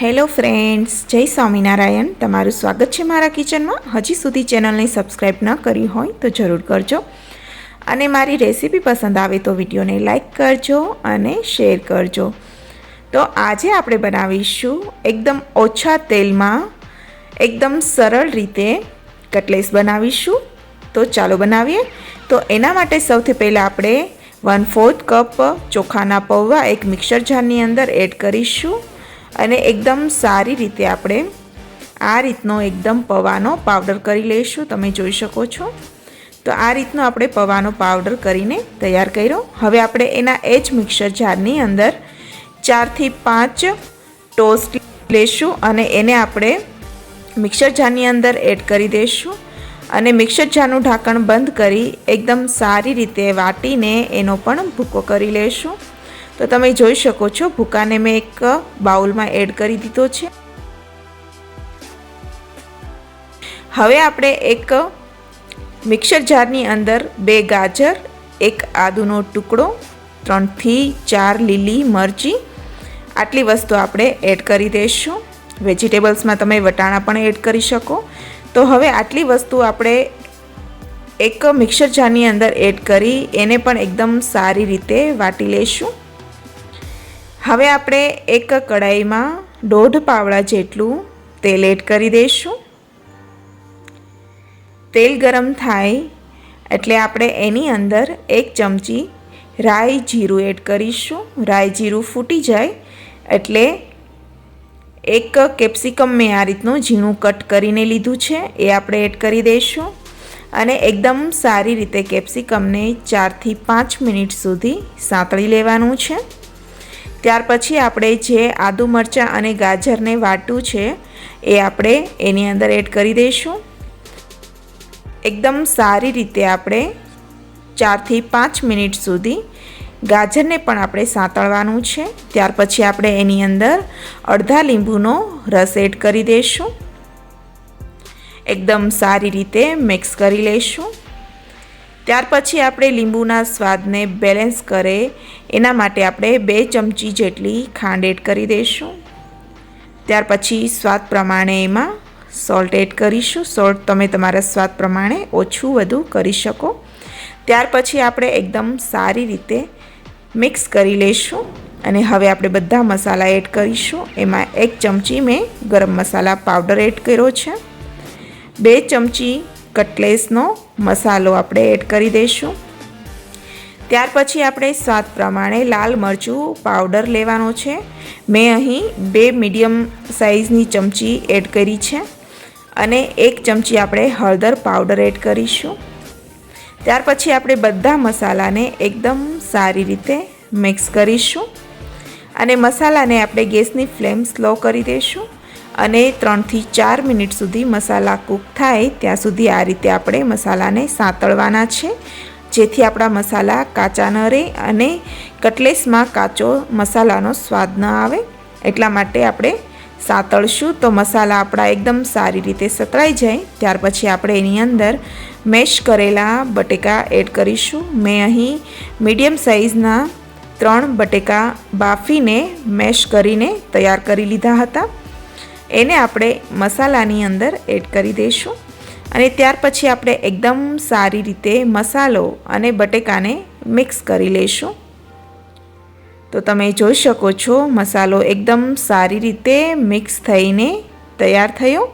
Hello friends જય સ્વામિનારાયણ. તમારું સ્વાગત છે મારા કિચનમાં. હજી સુધી ચેનલને સબસ્ક્રાઈબ ન કરી હોય તો જરૂર કરજો. અને મારી રેસીપી પસંદ આવે તો વિડીયોને લાઇક કરજો અને શેર કરજો. તો આજે આપણે બનાવીશું એકદમ ઓછા તેલમાં, એકદમ સરળ રીતે કટલેસ બનાવીશું. તો ચાલો બનાવીએ. તો એના માટે સૌથી પહેલાં આપણે વન ફોર્થ કપ ચોખાના પૌવા એક મિક્સર જારની અંદર એડ કરીશું. અને એકદમ સારી રીતે આપણે આ રીતનો એકદમ પૌવાનો પાવડર કરી લઈશું. તમે જોઈ શકો છો. તો આ રીતનો આપણે પૌવાનો પાવડર કરીને તૈયાર કર્યો. હવે આપણે એના એ જ મિક્સર જારની અંદર ચારથી પાંચ ટોસ્ટ લેશું અને એને આપણે મિક્સર જારની અંદર એડ કરી દઈશું. અને મિક્સર જારનું ઢાંકણ બંધ કરી એકદમ સારી રીતે વાટીને એનો પણ ભૂકો કરી લેશું તો તમે જોઈ શકો છો, ભૂકાને મેં એક બાઉલમાં એડ કરી દીધો છે. હવે આપણે એક મિક્સર જારની અંદર બે ગાજર, એક આદુનો ટુકડો, ત્રણથી ચાર લીલી મરચી, આટલી વસ્તુ આપણે એડ કરી દઈશું. વેજીટેબલ્સમાં તમે વટાણા પણ એડ કરી શકો. તો હવે આટલી વસ્તુ આપણે એક મિક્સર જારની અંદર એડ કરી, એને પણ એકદમ સારી રીતે વાટી લઈશું. હવે આપણે એક કડાઈમાં દોઢ પાવડા જેટલું તેલ એડ કરી દઈશું. તેલ ગરમ થાય એટલે આપણે એની અંદર એક ચમચી રાઈ જીરું એડ કરીશું. રાઈ જીરું ફૂટી જાય એટલે એક કેપ્સિકમ મેં આ રીતનું ઝીણું કટ કરીને લીધું છે, એ આપણે એડ કરી દઈશું. અને એકદમ સારી રીતે કેપ્સિકમને ચારથી પાંચ મિનિટ સુધી સાંતળી લેવાનું છે. ત્યાર પછી આપણે જે આદુ મરચાં અને ગાજરને વાટું છે, એ આપણે એની અંદર એડ કરી દઈશું. એકદમ સારી રીતે આપણે ચારથી પાંચ મિનિટ સુધી ગાજરને પણ આપણે સાંતળવાનું છે. ત્યાર પછી આપણે એની અંદર અડધા લીંબુનો રસ એડ કરી દઈશું. એકદમ સારી રીતે મિક્સ કરી લઈશું. ત્યાર પછી આપણે લીંબુના સ્વાદને બેલેન્સ કરે, એના માટે આપણે બે ચમચી જેટલી ખાંડ એડ કરી દઈશું. ત્યાર પછી સ્વાદ પ્રમાણે એમાં સોલ્ટ એડ કરીશું. સોલ્ટ તમે તમારા સ્વાદ પ્રમાણે ઓછું વધુ કરી શકો. ત્યાર પછી આપણે એકદમ સારી રીતે મિક્સ કરી લઈશું અને હવે આપણે બધા મસાલા એડ કરીશું. એમાં એક ચમચી મેં ગરમ મસાલા પાવડર એડ કર્યો છે. બે ચમચી કટલેસનો મસાલો આપણે એડ કરી દઈશું. ત્યાર પછી આપણે સ્વાદ પ્રમાણે લાલ મરચું પાવડર લેવાનો છે. મેં અહીં બે મીડિયમ સાઇઝની ચમચી એડ કરી છે અને એક ચમચી આપણે હળદર પાવડર એડ કરીશું. ત્યાર પછી આપણે બધા મસાલાને એકદમ સારી રીતે મિક્સ કરીશું અને મસાલાને આપણે ગેસની ફ્લેમ સ્લો કરી દઈશું. અને ત્રણથી ચાર મિનિટ સુધી મસાલા કૂક થાય ત્યાં સુધી આ રીતે આપણે મસાલાને સાંતળવાના છે. જેથી આપણા મસાલા કાચા ન રહે અને કટલેસમાં કાચો મસાલાનો સ્વાદ ન આવે. એટલા માટે આપણે સાંતળશું તો મસાલા આપણા એકદમ સારી રીતે સતળાઈ જાય. ત્યાર પછી આપણે એની અંદર મેશ કરેલા બટેકા એડ કરીશું. મેં અહીં મીડિયમ સાઇઝના ત્રણ બટેકા બાફીને મેશ કરીને તૈયાર કરી લીધા હતા. એને આપણે મસાલાની અંદર એડ કરી દઈશું. અને ત્યાર પછી આપણે એકદમ સારી રીતે મસાલો અને બટેકાને મિક્સ કરી લઈશું. તો તમે જોઈ શકો છો, મસાલો એકદમ સારી રીતે મિક્સ થઈને તૈયાર થયો.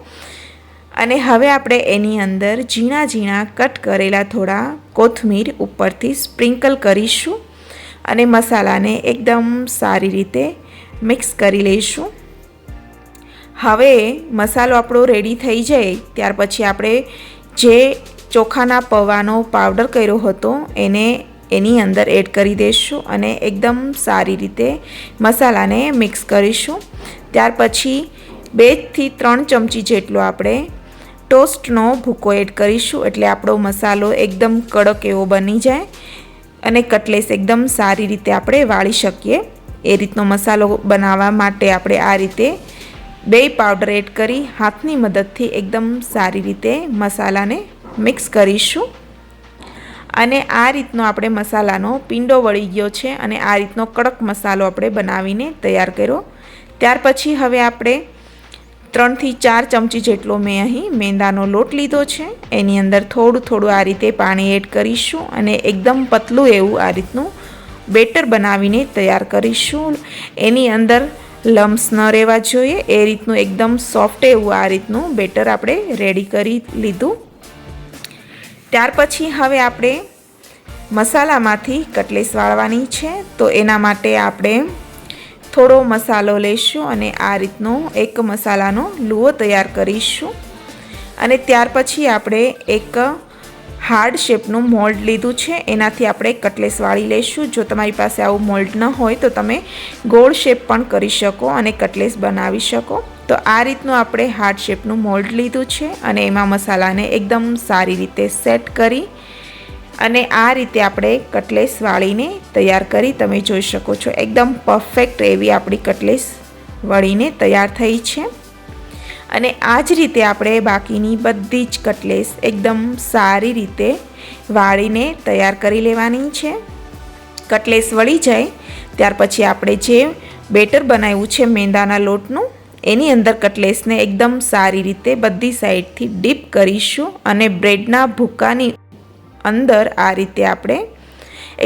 અને હવે આપણે એની અંદર ઝીણા ઝીણા કટ કરેલા થોડા કોથમીર ઉપરથી સ્પ્રિંકલ કરીશું. અને મસાલાને એકદમ સારી રીતે મિક્સ કરી લઈશું. હવે મસાલો આપણો રેડી થઈ જાય, ત્યાર પછી આપણે જે ચોખાના પૌવાનો પાવડર કર્યો હતો, એને એની અંદર એડ કરી દઈશું અને એકદમ સારી રીતે મસાલાને મિક્સ કરીશું. ત્યાર પછી બેથી ત્રણ ચમચી જેટલો આપણે ટોસ્ટનો ભૂકો એડ કરીશું, એટલે આપણો મસાલો એકદમ કડક એવો બની જાય અને કટલેસ એકદમ સારી રીતે આપણે વાળી શકીએ. એ રીતનો મસાલો બનાવવા માટે આપણે આ રીતે બે પાવડર એડ કરી હાથની મદદથી એકદમ સારી રીતે મસાલાને મિક્સ કરીશું. અને આ રીતનો આપણે મસાલાનો પિંડો વળી ગયો છે અને આ રીતનો કડક મસાલો આપણે બનાવીને તૈયાર કર્યો. ત્યાર પછી હવે આપણે ત્રણથી ચાર ચમચી જેટલો મેં અહીં મેંદાનો લોટ લીધો છે. એની અંદર થોડું થોડું આ રીતે પાણી એડ કરીશું અને એકદમ પતલું એવું આ રીતનું બેટર બનાવીને તૈયાર કરીશું. એની અંદર લમ્સ ન રહેવા જોઈએ. એ રીતનું એકદમ સોફ્ટ એવું આ રીતનું બેટર આપણે રેડી કરી લીધું. ત્યાર પછી હવે આપણે મસાલામાંથી કટલેસ વાળવાની છે. તો એના માટે આપણે થોડો મસાલો લઈશું અને આ રીતનો એક મસાલાનો લુઓ તૈયાર કરીશું. અને ત્યાર પછી આપણે એક હાર્ડ શેપનું મોલ્ડ લીધું છે. એનાથી આપણે કટલેસ વાળી લઈશું. જો તમારી પાસે આવું મોલ્ડ ન હોય તો તમે ગોળ શેપ પણ કરી શકો અને કટલેસ બનાવી શકો. તો આ રીતનું આપણે હાર્ડ શેપનું મોલ્ડ લીધું છે અને એમાં મસાલાને એકદમ સારી રીતે સેટ કરી અને આ રીતે આપણે કટલેસ વાળીને તૈયાર કરી તમે જોઈ શકો છો. એકદમ પરફેક્ટ એવી આપણી કટલેસ વળીને તૈયાર થઈ છે. અને આ જ રીતે આપણે બાકીની બધી જ કટલેસ એકદમ સારી રીતે વાળીને તૈયાર કરી લેવાની છે. કટલેસ વળી જાય, ત્યાર પછી આપણે જે બેટર બનાવ્યું છે મેંદાના લોટનું, એની અંદર કટલેસને એકદમ સારી રીતે બધી સાઈડથી ડીપ કરીશું અને બ્રેડના ભૂકાની અંદર આ રીતે આપણે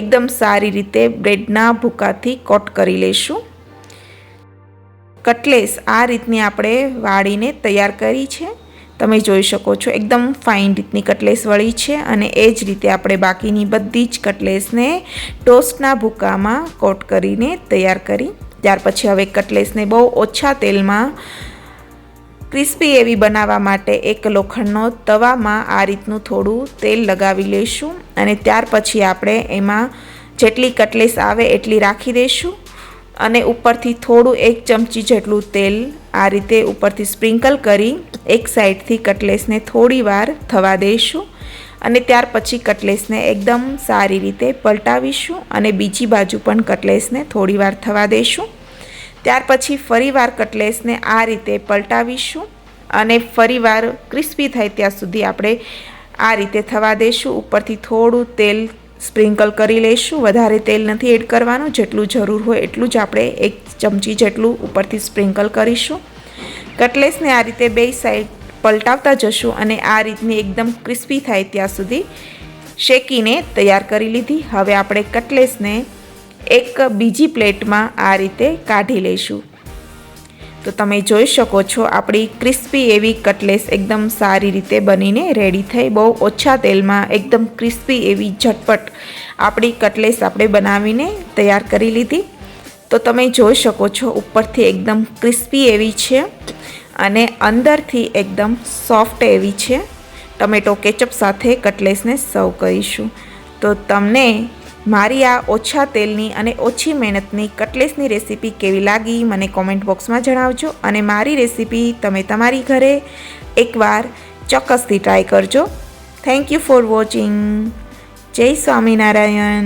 એકદમ સારી રીતે બ્રેડના ભૂકાથી કોટ કરી લઈશું કટલેસ આ રીતની આપણે વાળીને તૈયાર કરી છે. તમે જોઈ શકો છો એકદમ ફાઇન રીતની કટલેસ વળી છે અને એ જ રીતે આપણે બાકીની બધી જ કટલેસને ટોસ્ટના ભૂકામાં કોટ કરીને તૈયાર કરી. ત્યાર પછી હવે કટલેસને બહુ ઓછા તેલમાં ક્રિસ્પી એવી બનાવવા માટે એક લોખંડનો તવામાં આ રીતનું થોડું તેલ લગાવી લઈશું અને ત્યાર પછી આપણે એમાં જેટલી કટલેસ આવે એટલી રાખી દઈશું અને ઉપરથી થોડું એક ચમચી જેટલું તેલ આ રીતે ઉપરથી સ્પ્રિંકલ કરી એક સાઈડથી કટલેસને થોડી વાર થવા દઈશું અને ત્યાર પછી કટલેસને એકદમ સારી રીતે પલટાવીશું અને બીજી બાજુ પણ કટલેસને થોડી વાર થવા દઈશું. ત્યાર પછી ફરીવાર કટલેસને આ રીતે પલટાવીશું અને ફરીવાર ક્રિસ્પી થાય ત્યાં સુધી આપણે આ રીતે થવા દઈશું. ઉપરથી થોડું તેલ સ્પ્રિંકલ કરી લઈશું વધારે તેલ નથી એડ કરવાનું, જેટલું જરૂર હોય એટલું જ આપણે એક ચમચી જેટલું ઉપરથી સ્પ્રિંકલ કરીશું. કટલેસને આ રીતે બે સાઈડ પલટાવતા જશું અને આ રીતની એકદમ ક્રિસ્પી થાય ત્યાં સુધી શેકીને તૈયાર કરી લીધી. હવે આપણે કટલેસને એક બીજી પ્લેટમાં આ રીતે કાઢી લઈશું. તો તમે જોઈ શકો છો, આપણી ક્રિસ્પી એવી કટલેસ એકદમ સારી રીતે બનીને રેડી થઈ. બહુ ઓછા તેલમાં, એકદમ ક્રિસ્પી એવી ઝટપટ આપણી કટલેસ આપણે બનાવીને તૈયાર કરી લીધી. તો તમે જોઈ શકો છો, ઉપરથી એકદમ ક્રિસ્પી એવી છે અને અંદરથી એકદમ સોફ્ટ એવી છે. ટમેટો કેચઅપ સાથે કટલેસને સર્વ કરીશું. તો તમને મારી આ ઓછા તેલની અને ઓછી મહેનતની કટલેસની રેસીપી કેવી લાગી મને કોમેન્ટ બોક્સમાં જણાવજો અને મારી રેસીપી તમે તમારી ઘરે એકવાર ચોક્કસથી ટ્રાય કરજો. થેન્ક યુ ફોર વોચિંગ જય સ્વામિનારાયણ.